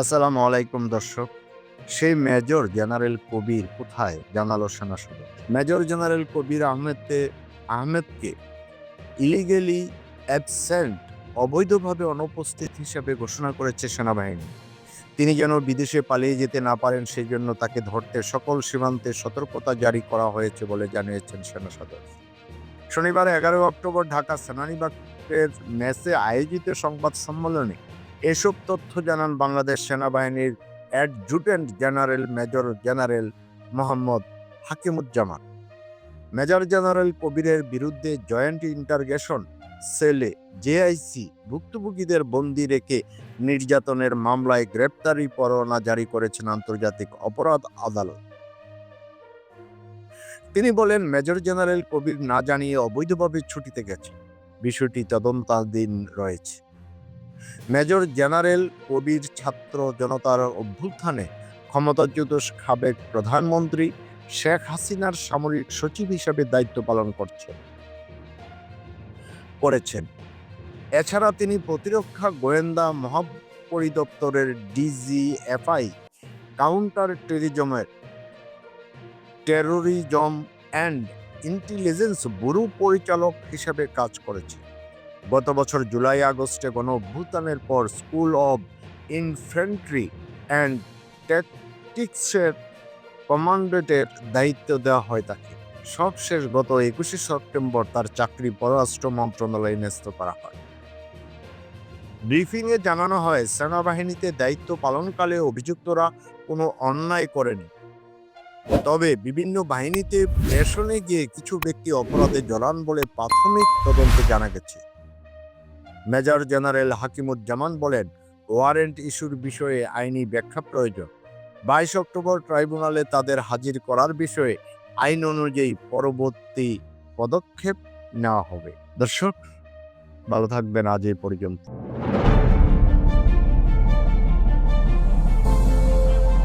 আসসালামু আলাইকুম দর্শক, সেই মেজর জেনারেল কবির কোথায়? জানালো সেনা সদর। মেজর জেনারেল কবির আহমেদকে আহমেদকে ইলিগেলি অ্যাবসেন্ট অবৈধভাবে অনুপস্থিত হিসেবে ঘোষণা করেছে সেনাবাহিনী। তিনি যেন বিদেশে পালিয়ে যেতে না পারেন, সেই জন্য তাকে ধরতে সকল সীমান্তে সতর্কতা জারি করা হয়েছে বলে জানিয়েছেন সেনা সদর। শনিবার এগারো অক্টোবর ঢাকা সেনানিবাসের মেসে আয়োজিত সংবাদ সম্মেলনে এসব তথ্য জানান বাংলাদেশ সেনাবাহিনীর adjutant general major general Mohammad Hakimuzzaman. Major general কবিরের বিরুদ্ধে জয়েন্ট ইন্টারগেশন সেলে জেআইসি ভুক্তভোগীদের বন্দি রেখে নির্যাতনের মামলায় গ্রেপ্তারি পরোয়ানা জারি করেছেন আন্তর্জাতিক অপরাধ আদালত। তিনি বলেন, মেজর জেনারেল কবির না জানিয়ে অবৈধভাবে ছুটিতে গেছে। বিষয়টি তদন্তাধীন রয়েছে। মেজর জেনারেল কবির ছাত্র জনতার অভ্যুত্থানে ক্ষমতাচ্যুত সাবেক প্রধানমন্ত্রী শেখ হাসিনার সামরিক সচিব হিসেবে দায়িত্ব পালন করছেন। করেছেন। এছাড়া তিনি প্রতিরক্ষা গোয়েন্দা মহাপরিদপ্তরের ডিজিএফআই কাউন্টার টেরিজমের টেরোরিজম অ্যান্ড ইন্টেলিজেন্স ব্যুরো পরিচালক হিসেবে কাজ করেছে গত বছর জুলাই, আগস্টে গণ অভ্যুত্থানের পর স্কুল অব ইনফ্যান্ট্রি অ্যান্ড ট্যাকটিক্সের কমান্ডেটের দায়িত্ব দেওয়া হয় তাকে। সবশেষ গত একুশে সেপ্টেম্বর তার চাকরি পররাষ্ট্র মন্ত্রণালয়ে ন্যস্ত করা হয়। ব্রিফিংয়ে জানানো হয়, সেনাবাহিনীতে দায়িত্ব পালনকালে অভিযুক্তরা কোনো অন্যায় করেনি। তবে বিভিন্ন বাহিনীতে প্রেষণে গিয়ে কিছু ব্যক্তি অপরাধে জড়ান বলে প্রাথমিক তদন্তে জানা গেছে। মেজর জেনারেল হাকিমুজ্জামান বলেন, ওয়ারেন্ট ইস্যুর বিষয়ে আইনি ব্যাখ্যা প্রয়োজন। বাইশ অক্টোবর ট্রাইব্যুনালে তাদের হাজির করার বিষয়ে আইন অনুযায়ী পরবর্তী পদক্ষেপ নেওয়া হবে। দর্শক, ভালো থাকবেন আজ এই পর্যন্ত।